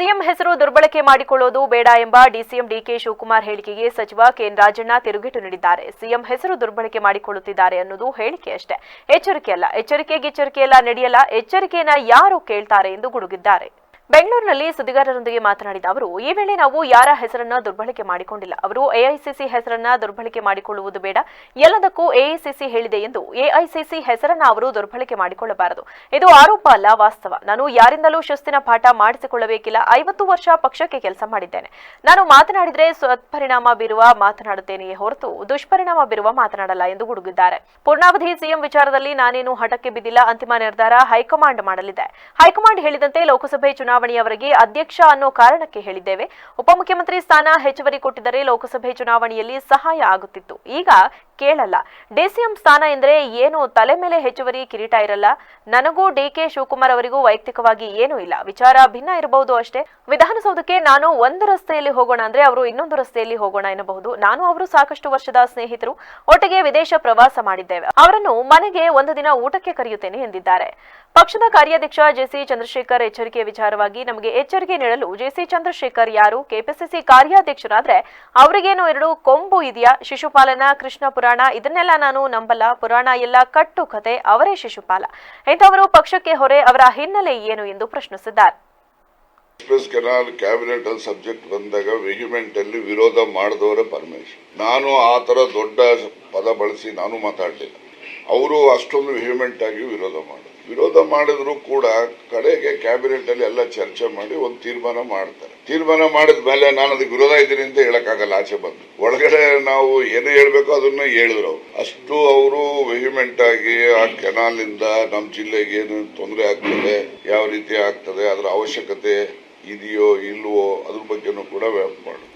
CM ಹೆಸರು ದುರ್ಬಳಕೆ ಮಾಡಿಕೊಳ್ಳೋದು ಬೇಡ ಎಂಬ ಡಿಸಿಎಂ ಡಿಕೆ ಶಿವಕುಮಾರ್ ಹೇಳಿಕೆಗೆ ಸಚಿವ ಕೆಎನ್ ರಾಜಣ್ಣ ತಿರುಗೇಟು ನೀಡಿದ್ದಾರೆ. ಸಿಎಂ ಹೆಸರು ದುರ್ಬಳಕೆ ಮಾಡಿಕೊಳ್ಳುತ್ತಿದ್ದಾರೆ ಅನ್ನೋದು ಹೇಳಿಕೆ ಅಷ್ಟೇ. ಎಚ್ಚರಿಕೆ ಅಲ್ಲ ಎಚ್ಚರಿಕೆ ಗಿಚ್ಚರಿಕೆ ಎಲ್ಲ ನಡೆಯಲ್ಲ. ಎಚ್ಚರಿಕೆಯನ್ನ ಯಾರು ಕೇಳ್ತಾರೆ ಎಂದು ಗುಡುಗಿದ್ದಾರೆ. ಬೆಂಗಳೂರಿನಲ್ಲಿ ಸುದ್ದಿಗಾರರೊಂದಿಗೆ ಮಾತನಾಡಿದ ಅವರು, ಈ ವೇಳೆ ನಾವು ಯಾರ ಹೆಸರನ್ನ ದುರ್ಬಳಕೆ ಮಾಡಿಕೊಂಡಿಲ್ಲ. ಅವರು ಎಐಸಿಸಿ ಹೆಸರನ್ನ ದುರ್ಬಳಕೆ ಮಾಡಿಕೊಳ್ಳುವುದು ಬೇಡ. ಎಲ್ಲದಕ್ಕೂ ಎಐಸಿಸಿ ಹೇಳಿದೆ ಎಂದು ಎಐಸಿಸಿ ಹೆಸರನ್ನ ಅವರು ದುರ್ಬಳಕೆ ಮಾಡಿಕೊಳ್ಳಬಾರದು. ಇದು ಆರೋಪ ಅಲ್ಲ, ವಾಸ್ತವ. ನಾನು ಯಾರಿಂದಲೂ ಶಿಸ್ತಿನ ಪಾಠ ಮಾಡಿಸಿಕೊಳ್ಳಬೇಕಿಲ್ಲ. ಐವತ್ತು ವರ್ಷ ಪಕ್ಷಕ್ಕೆ ಕೆಲಸ ಮಾಡಿದ್ದೇನೆ. ನಾನು ಮಾತನಾಡಿದರೆ ಸತ್ಪರಿಣಾಮ ಬೀರುವ ಮಾತನಾಡುತ್ತೇನೆಯೇ ಹೊರತು ದುಷ್ಪರಿಣಾಮ ಬೀರುವ ಮಾತನಾಡಲ್ಲ ಎಂದು ಗುಡುಗಿದ್ದಾರೆ. ಪೂರ್ಣಾವಧಿ ಸಿಎಂ ವಿಚಾರದಲ್ಲಿ ನಾನೇನು ಹಠಕ್ಕೆ ಬಿದ್ದಿಲ್ಲ, ಅಂತಿಮ ನಿರ್ಧಾರ ಹೈಕಮಾಂಡ್ ಮಾಡಲಿದೆ. ಹೈಕಮಾಂಡ್ ಹೇಳಿದಂತೆ ಲೋಕಸಭೆ ಚುನಾವಣೆಯವರೆಗೆ ಅಧ್ಯಕ್ಷ ಅನ್ನೋ ಕಾರಣಕ್ಕೆ ಹೇಳಿದ್ದೇವೆ. ಉಪಮುಖ್ಯಮಂತ್ರಿ ಸ್ಥಾನ ಹೆಚ್ಚುವರಿ ಕೊಟ್ಟಿದ್ದರೆ ಲೋಕಸಭೆ ಚುನಾವಣೆಯಲ್ಲಿ ಸಹಾಯ ಆಗುತ್ತಿತ್ತು. ಈಗ ಕೇಳಲ್ಲ. ಡಿಸಿಎಂ ಸ್ಥಾನ ಎಂದರೆ ಏನು? ತಲೆ ಮೇಲೆ ಹೆಚ್ಚುವರಿ ಕಿರೀಟ ಇರಲ್ಲ. ನನಗೂ ಡಿಕೆ ಶಿವಕುಮಾರ್ ಅವರಿಗೂ ವೈಯಕ್ತಿಕವಾಗಿ ಏನೂ ಇಲ್ಲ. ವಿಚಾರ ಭಿನ್ನ ಇರಬಹುದು ಅಷ್ಟೇ. ವಿಧಾನಸೌಧಕ್ಕೆ ನಾನು ಒಂದು ರಸ್ತೆಯಲ್ಲಿ ಹೋಗೋಣ ಅಂದ್ರೆ ಅವರು ಇನ್ನೊಂದು ರಸ್ತೆಯಲ್ಲಿ ಹೋಗೋಣ ಎನ್ನಬಹುದು. ನಾನು ಅವರು ಸಾಕಷ್ಟು ವರ್ಷದ ಸ್ನೇಹಿತರು. ಒಟ್ಟಿಗೆ ವಿದೇಶ ಪ್ರವಾಸ ಮಾಡಿದ್ದೇವೆ. ಅವರನ್ನು ಮನೆಗೆ ಒಂದು ದಿನ ಊಟಕ್ಕೆ ಕರೆಯುತ್ತೇನೆ ಎಂದಿದ್ದಾರೆ. ಪಕ್ಷದ ಕಾರ್ಯಾಧ್ಯಕ್ಷ ಜೆಸಿ ಚಂದ್ರಶೇಖರ್ ಎಚ್ಚರಿಕೆ ವಿಚಾರವಾಗಿ ನಮಗೆ ಎಚ್ಚರಿಕೆ ನೀಡಲು ಜೆಸಿ ಚಂದ್ರಶೇಖರ್ ಯಾರು? ಕೆಪಿಸಿಸಿ ಕಾರ್ಯಾಧ್ಯಕ್ಷರಾದ್ರೆ ಅವರಿಗೇನು ಎರಡು ಕೊಂಬು ಇದೆಯಾ? ಶಿಶುಪಾಲನ ಕೃಷ್ಣ ಪುರಾಣ, ಇದನ್ನೆಲ್ಲ ನಾನು ನಂಬಲ್ಲ. ಪುರಾಣ ಎಲ್ಲ ಕಟ್ಟು ಕತೆ, ಅವರೇ ಶಿಶುಪಾಲ. ಇಂಥವರು ಪಕ್ಷಕ್ಕೆ ಹೊರೆ, ಅವರ ಹಿನ್ನೆಲೆ ಏನು ಎಂದು ಪ್ರಶ್ನಿಸಿದ್ದಾರೆ. ಎಕ್ಸ್ಪ್ರೆಸ್ ಕೆನಾಲ್ ಕ್ಯಾಬಿನೆಟ್ ಅಲ್ಲಿ ಸಬ್ಜೆಕ್ಟ್ ಬಂದಾಗ ವೆಹಿಮೆಂಟ್ ಅಲ್ಲಿ ವಿರೋಧ ಮಾಡಿದವರೇ ಪರಮೇಶ್ವರ್. ನಾನು ಆ ತರ ದೊಡ್ಡ ಪದ ಬಳಸಿ ನಾನು ಮಾತಾಡಲಿಲ್ಲ. ಅವರು ಅಷ್ಟೊಂದು ವಿಹಿಮೆಂಟ್ ಆಗಿ ವಿರೋಧ ಮಾಡಿದ್ರು. ವಿರೋಧ ಮಾಡಿದ್ರು ಕೂಡ ಕಡೆಗೆ ಕ್ಯಾಬಿನೆಟ್ ಅಲ್ಲಿ ಎಲ್ಲ ಚರ್ಚೆ ಮಾಡಿ ಒಂದು ತೀರ್ಮಾನ ಮಾಡ್ತಾರೆ. ತೀರ್ಮಾನ ಮಾಡಿದ ಮೇಲೆ ನಾನು ಅದಕ್ಕೆ ವಿರೋಧ ಇದ್ದೀನಿ ಅಂತ ಹೇಳಕ್ಕಾಗಲ್ಲ, ಆಚೆ ಬಂದು. ಒಳಗಡೆ ನಾವು ಏನು ಹೇಳ್ಬೇಕೋ ಅದನ್ನ ಹೇಳಿದ್ರು. ಅಷ್ಟು ಅವರು ವೆಹಿಮೆಂಟ್ ಆಗಿ ಆ ಕೆನಾಲ್ ಇಂದ ನಮ್ಮ ಜಿಲ್ಲೆಗೆ ಏನು ತೊಂದರೆ ಆಗ್ತದೆ, ಯಾವ ರೀತಿ ಆಗ್ತದೆ, ಅದರ ಅವಶ್ಯಕತೆ ಇದೆಯೋ ಇಲ್ವೋ ಅದ್ರ ಬಗ್ಗೆನೂ ಕೂಡ ವ್ಯಾಪ್ ಮಾಡಿ.